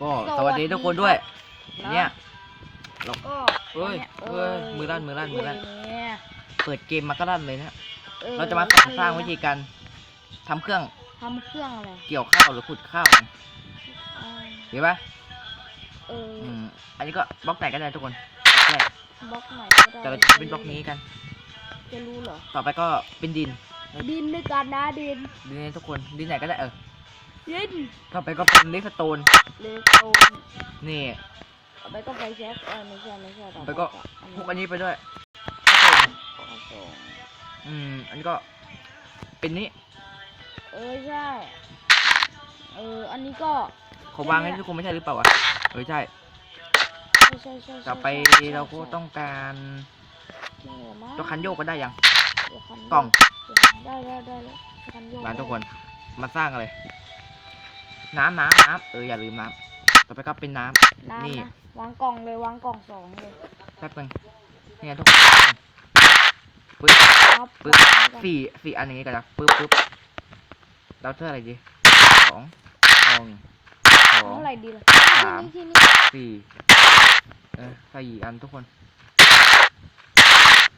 ก็สวัสดีทุกคนด้วย เนี่ยเราก็เอ้ยนี่เอ้ยมือลั่นมือลั่นมือลั่นเนี่ยเปิดเกมมาก็ลั่นเลยนะออเราจะมาสอนสร้างวิธีการทำเครื่องทำเครื่องอะไรเกี่ยวข้าวหรือขุดข้าวกันอ่าเห็นปะเอออืมอันนี้ก็บล็อกไหนก็ได้ทุกคนแรกบล็อกไหนก็ได้แต่เราจะเป็นบล็อกนี้กัน จะรู้เหรอต่อไปก็เป็นดิน ดินด้วยกันนะดินดินนี้ทุกคนดินไหนก็ได้เออ ดินต่อไปก็เป็นเลสโตน เลโตนนี่ต่อไปก็ไปเช็คเออไม่ใช่ไม่ใช่ต่อไปก็อันพนี้วกอันนี้ไปด้วยข้าวส่งอืม อันนี้ก็ เป็นนี้ เออใช่ เออ อันนี้ก็เขาวางให้ทุกคนไม่ใช่หรือเปล่าวะเออใช่ใช่ใช่ใช่ใช่ต่อไปใช่ใช่เราก็ต้องการนี่เหรอมั้งตัวคันโยกก็ได้ยังเดี๋ยวคันโยกล่อง ได้ได้ได้แล้วคันโยกร้านทุกคนได้มาสร้างอะไร น้ำน้ำน้ำเอออย่าลืมน้ำต่อไปก็เป็นน้ำน้ำนี่นะวางกล่องเลยวางกล่องสองเลยแป๊บนึงเนี่ยทุกคนปึ๊บครับปึ๊บ วางไว้ก่อนสี่สี่อันอย่างงี้กันนะปึ๊บปึ๊บเราเท่าไหร่ดีสองสองสองเท่าไหร่ดีล่ะสาม ที่นี่ที่นี่สี่เออใส่อันทุกคน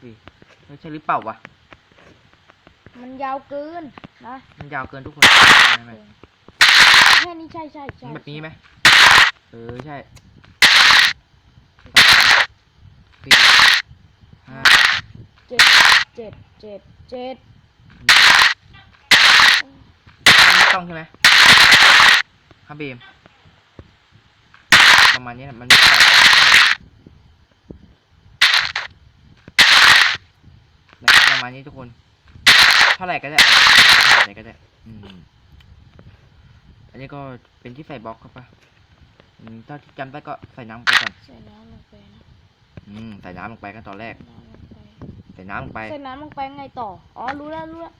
สี่เฮ้ยใช่หรือเปล่าวะมันยาวเกินนะมันยาวเกินทุกคนไม่ไม่ แค่นี้ใช่ใช่ใช่แบบนี้ไหมเออใช่สี่ห้าเจ็ดเจ็ดเจ็ดเจ็ดต้องใช่ไหมครับบีมประมาณนี้นะมันไม่ใช่นประมาณนี้ทุกคน เท่าไหร่ก็ได้เอาไปเท่าไหร่ก็ได้ อืม อันนี้ก็เป็นที่ใส่บล็อกครับปะอืมเท่าที่จำได้ก็ใส่น้ำลงไปก่อนใส่น้ำลงไปนะอืมใส่น้ำลงไปกันตอนแรก น้ำลงไปใส่น้ำลงไป ใส่น้ำลงไปไงต่อ อ๋อ รู้แล้วรู้แล้ว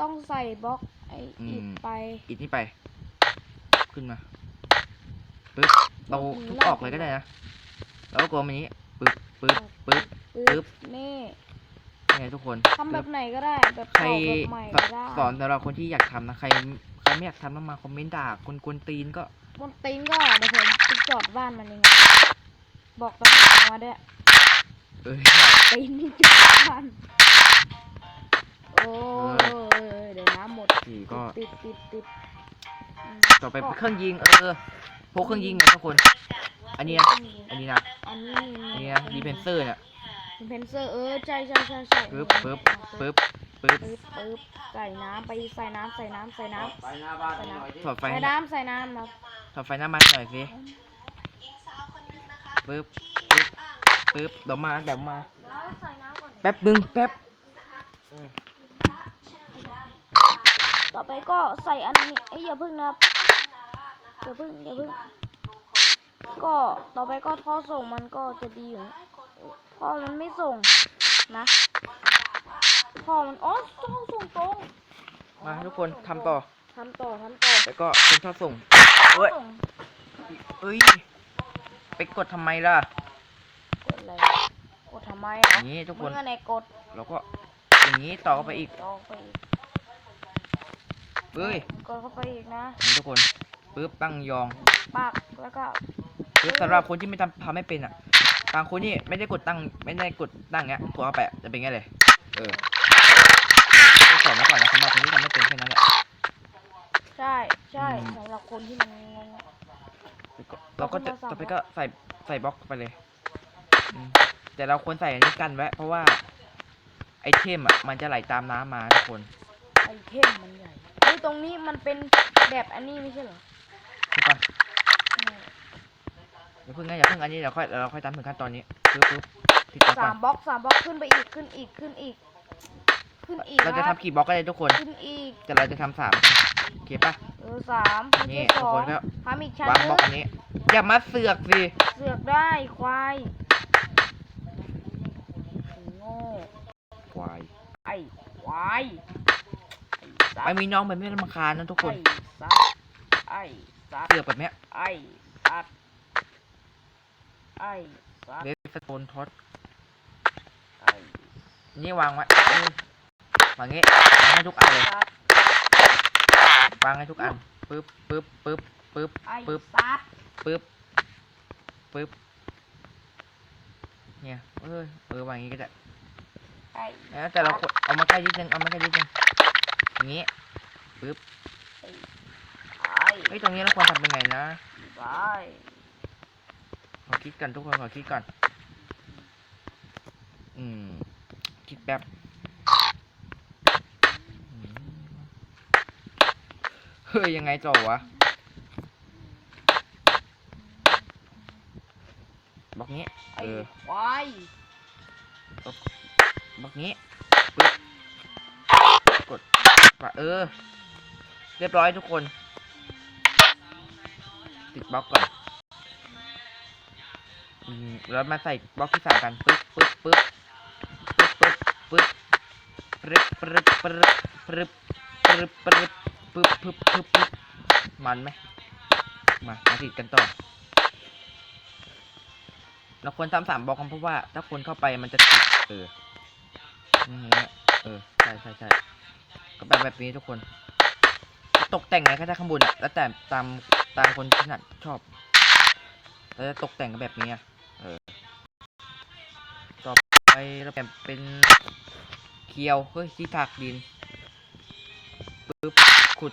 ต้องใส่บล็อกไออืม อิฐไปอิดนี่ไป ขึ้นมาปึ๊บเราทุบออกเลยก็ได้นะแล้วก็กลมอันนี้ปึ๊บปึ๊บปึ๊บ ปึ๊บนี่นี่ไงทุกคนทำแบบไหนก็ได้ แบบใครต่อแบบใหม่สก็ได้ สอนสำหรับคนที่อยากทำนะ ใคร ใครไม่อยากทำต้องมาคอมเมนต์ด่าคนกวนตีนก็ บนตีนก็เดี๋ยวผมไปจอดบ้านมันเองอะบอกตำรวจมาด้วยเออ ตีนนี่จอดบ้านโอ้ยเดี๋ยวน้ำหมดสี่ก็ ติดติดติดอืมต่อไปเป็นเครื่องยิงเออพกเครื่องยิงไงทุกคน อันนี้นะอันนี้นะอันนี้อันนี้นะดีเพนเซอร์เนี่ย ดีเพนเซอร์เออใช่ใช่ใช่ใช่ปึ๊บปึ๊บปึ๊บ ปึ๊บปึ๊บปึ๊บใส่น้ำไปใส่น้ำใส่น้ำใส่น้ำไปหน้าบ้านหน่อยดิถอดไฟใส่น้ำใส่น้ำนะถอดไฟหน้ามันหน่อยสิปึ๊บปึ๊บปึ๊บเดี๋ยวมาเดี๋ยวมา ใส่น้ำก่อนแป๊บนึงแป๊บต่อไปก็ใส่อันนี้เอ้ยอย่าพึ่งนะครับอย่าพึ่งอย่าพึ่งก็ต่อไปก็ท่อส่งมันก็จะดีอยู่ท่อมันไม่ส่งนะ ท่อมันอ๋อท่อส่งตรงมาทุกคนทำต่อ ทำต่อทำต่อแล้วก็เป็นท่อส่ง เอ้ยส่งเอ้ย ไปกดทำไมล่ะ กดอะไรกดทำไมอะอย่างนี้ทุกคน มึงอะไหนกดแล้วก็อย่างนี้ต่อเข้าไปอีก ต่อไปอีกเอ้ยกดเข้าไปอีกนะนี่ทุกคนปึ๊บตั้งยองปากแล้วก็ปึ๊บสำหรับคนที่ไม่ทำทำไม่เป็นอะ บางคนนี่ไม่ได้กดตั้งไม่ได้กดตั้งเงี้ยกดเข้าไปอะจะเป็นไงเลย เออต้อง สอนไว้ก่อนนะสำหรับคนที่ทำไม่เป็นแค่นั้นแหละใช่ใช่อืมสำหรับคนที่มันงงๆอะแล้วก็เราก็จะเอาเข้ามาต่อไปสามก็ใส่ใส่บล็อกไปเลยอืมแต่เราควรใส่อันนี้กันไว้เพราะว่า ไอเทมอะมันจะไหลตามน้ำมาทุกคน ไอเทมมันใหญ่เฮ้ยตรงนี้มันเป็นแบบอันนี้ไม่ใช่เหรอใช่ปะอืมอย่าเพิ่งนะอย่าเพิ่งอันนี้เดี๋ยวค่อยเดี๋ยวเราค่อยตามถึงขั้นตอนนี้ปึ๊บปึ๊บติดต่อก่สาอนมบล็อกสามบล็อกขึ้นไปอีกขึ้นอีกขึ้นอีก ขึ้นอีกเราจะคทำรับกี่บล็อกก็ได้ทุกคน ขึ้นอีกแต่เราจะทำสามโอเคปะเออสามนี่ไม่ใช่สทุกอคงนก็ทำอีกชั้นวางนึบล็อกงอันนี้ อย่ามาเสือกสิ เสือกได้ควายไอ้โง่ควายไอ้ควายไอ้สัตไม่ว์มีน้องแบบนี้รำคาญนะทุกคนไอ้สัตว์ไอ้สัตว์เสือกแบบเนี้ย ไอ้สัตว์ไอ้สัตว์เลสโตนท็อตไอ้นี่วางไว้เออ วางงี้วางให้ทุกอันเลยสัตว์วางให้ทุกอันปึ๊บปึ๊บปึ๊บปึ๊บไอ้ปึ๊บสัตว์ปึ๊บปึ๊บเนี่ยเออเออวางอย่างงี้ก็ได้ใช่แล้วแต่เราคนเอามาใกล้นิดนึงเอามาใกล้นิดนึงอย่างงี้ปึ๊บใช่เฮ้ยตรงนี้เราควรทำยังไงนะใช่ขอคิดกันทุกคนขอคิดก่อน อืม คิดแป๊บอืม เฮ้ยยังไงต่อวะบล็อกนี้ไอ้เออควายบล็อกนี้ปึ๊บกดปะเออ เรียบร้อยทุกคน ติดบล็อกก่อนอืมแล้วมาใส่บล็อกที่สามกันปึ๊บปึ๊บปึ๊บปึ๊บปึ๊บปึ๊บปึ๊บปึ๊บปึ๊บปึ๊บปึ๊บปึ๊บ ปึ๊บปึ๊บปึ๊บปึ๊บมันไหมมามาติดกันต่อ เราควรทำสามบล็อกเพราะว่า ถ้าคนเข้าไปมันจะติดเอออย่างเออใช่ใช่ใช่ก็แบบแบบนี้ทุกคน ตกแต่งไงก็ได้ข้างบนอะแล้วแต่ตามตามคนที่ถนัดชอบเราจะตกแต่งกันแบบนี้อะไปเราแบ่งเป็นเคียวเฮ้ยที่ถากดิน ปึ๊บขุด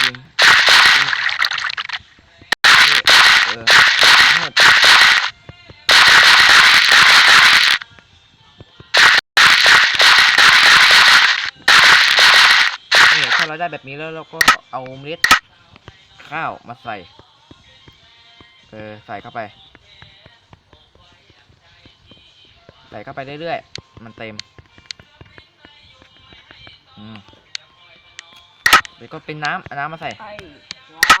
ดินนี่เออทั้งหมดนี่ถ้าเราได้แบบนี้แล้วเราก็เอาเมล็ดข้าวมาใส่ เออ ใส่เข้าไป ใส่เข้าไปเรื่อยๆ มันเต็ม อืม เดี๋ยวก็เป็นน้ำเอาน้ำมาใส่ไอ้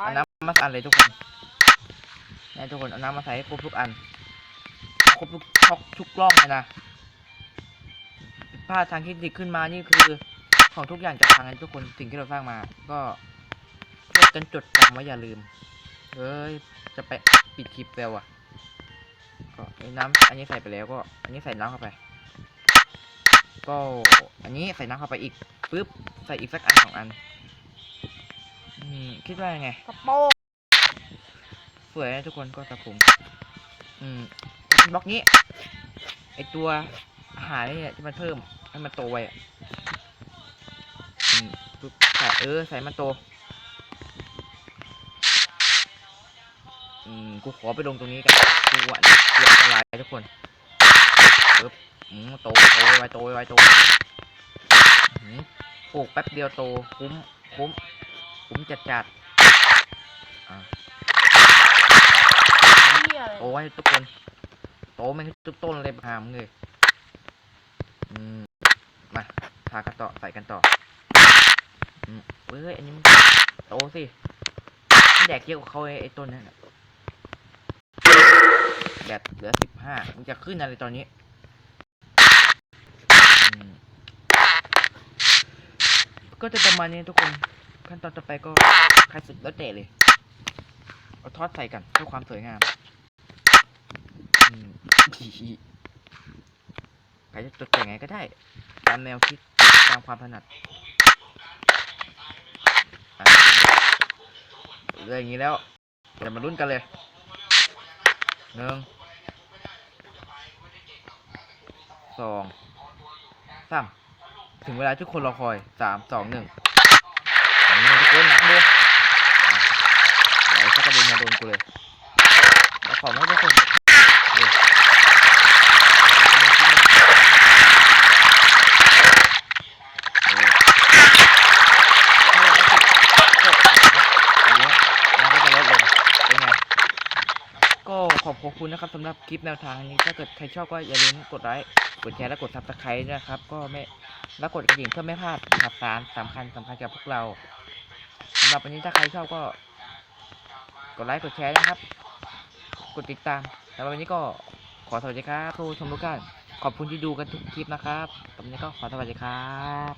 คเอาวายน้ำมาใส่อันเลยทุกคนให้ทุกคนเอาน้ำมาใส่ให้ครบทุกอันครบทุกช็อกทุกกล้องเลยนะผิดพลาดทางเทคนิคขึ้นมานี่คือ ของทุกอย่างจะพังกันทุกคนสิ่งที่เราสร้างมา ก็ช่วยกันจดจำไว้อย่าลืมเฮ้ยจะไปปิดคลิปแล้วอะ ก็ไอ้น้ำอันนี้ใส่ไปแล้วก็ อันนี้ใส่น้ำเข้าไป ก็อันนี้ใส่น้ำเข้าไปอีกปึ๊บใส่อีกสักอันสองอัน อืมคิดว่ายังไงกระโปรงสวยนะทุกคนก็ตัดผม อืมบล็อกนี้ ไอตัวอาหารนี่ยที่มันเพิ่มให้มันโตไวอะอืมปึ๊บใส่เออใส่มันโต อืมกูขอไปลงตรงนี้กันกูอะเกือบละลายทุกคนปึ๊บอืมโตโตไวโตไวโตอืมปลูกแป๊บเดียวโตคุ้มคุ้ม คุ้มจัดจัดๆอ่าเหี้ยเลยโตไว้ทุกคน โตแม่งทุกต้นเลยหามงเลยอืมมาทากันต่อใส่กันต่ออืมเฮ้ยอันนี้มันโตสิมันแดกเยอะกว่าเขาไอ้ไอ้ต้นนั่นน่ะแบบเหลือสิบห้ามันจะขึ้นอะไรตอนนี้อืมก็จะประมาณนี้ทุกคน ขั้นตอนต่อไปก็ใครสุดแล้วแต่เลย เอาทอดใส่กันเพื่อความสวยงามใครจะตกแต่งไงก็ได้ ตามแนวคิดตามความถนัดอะเรื่องอย่างนี้แล้วเดี๋ยวมาลุ้นกันเลยหนึ่งสองสามถึงเวลาทุกคนรอคอยสามสองหนึ่ง นี่ทุกคนหนักดูเดี๋ยวจะกระเด็นมาโดนกูเลยแล้วขอให้ทุกคนดูก็ขอบคุณนะครับสำหรับคลิปแนวทางนี้ถ้าเกิดใครชอบก็อย่าลืมกดไลค์กดแชร์และกดซับสไครต์ด้วยนะครับ ก็ไม่แล้วกดกระดิ่งเพื่อไม่พลาดข่าวสารสำคัญสำคัญกับพวกเราสำหรับวันนี้ถ้าใครชอบก็ กดไลค์กดแชร์นะครับ กดติดตามสำหรับวันนี้ก็ขอสวัสดีครับผู้ชมทุกท่านขอบคุณที่ดูกันทุกคลิปนะครับสำหรับวันนี้ก็ขอสวัสดีครับ